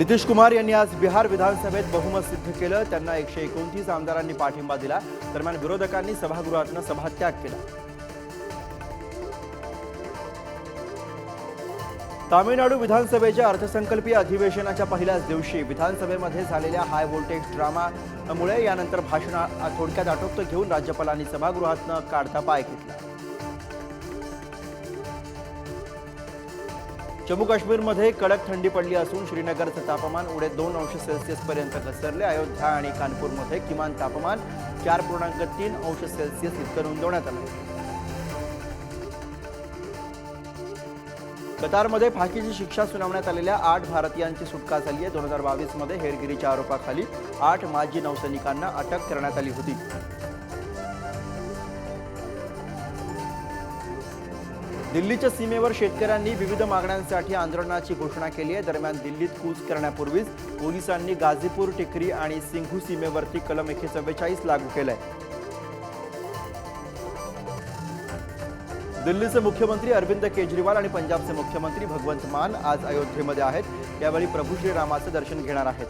नितीश कुमार यांनी आज बिहार विधानसभेत बहुमत सिद्ध केलं. त्यांना एकशे एकोणतीस आमदारांनी पाठिंबा दिला. दरम्यान विरोधकांनी सभागृहातनं सभात्याग केला. तामिळनाडू विधानसभेच्या अर्थसंकल्पीय अधिवेशनाच्या पहिल्याच दिवशी विधानसभेमध्ये झालेल्या हाय व्होल्टेज ड्रामामुळे यानंतर भाषण थोडक्यात आटोपतं घेऊन राज्यपालांनी सभागृहातनं काढता पाय घेतला. जम्मू काश्मीरमध्ये कडक थंडी पडली असून श्रीनगरचं तापमान उडे दोन अंश सेल्सिअस पर्यंत घसरले. अयोध्या आणि कानपूरमध्ये किमान तापमान चार पूर्णांक तीन अंश सेल्सिअस इतकं नोंदवण्यात आलं कतारमध्ये फाशीची शिक्षा सुनावण्यात आलेल्या आठ भारतीयांची सुटका झाली आहे. दोन हजार बावीसमध्ये हेरगिरीच्या आरोपाखाली आठ माजी नौसैनिकांना अटक करण्यात आली होती. दिल्लीच्या सीमेवर शेतकऱ्यांनी विविध मागण्यांसाठी आंदोलनाची घोषणा केली आहे. दरम्यान दिल्लीत कूच करण्यापूर्वीच पोलिसांनी गाझीपूर टिकरी आणि सिंघू सीमेवरती कलम एकशे चव्वेचाळीस लागू केलंय. दिल्लीचे मुख्यमंत्री अरविंद केजरीवाल आणि पंजाबचे मुख्यमंत्री भगवंत मान आज अयोध्येमध्ये आहेत. यावेळी प्रभू श्रीरामाचं दर्शन घेणार आहेत.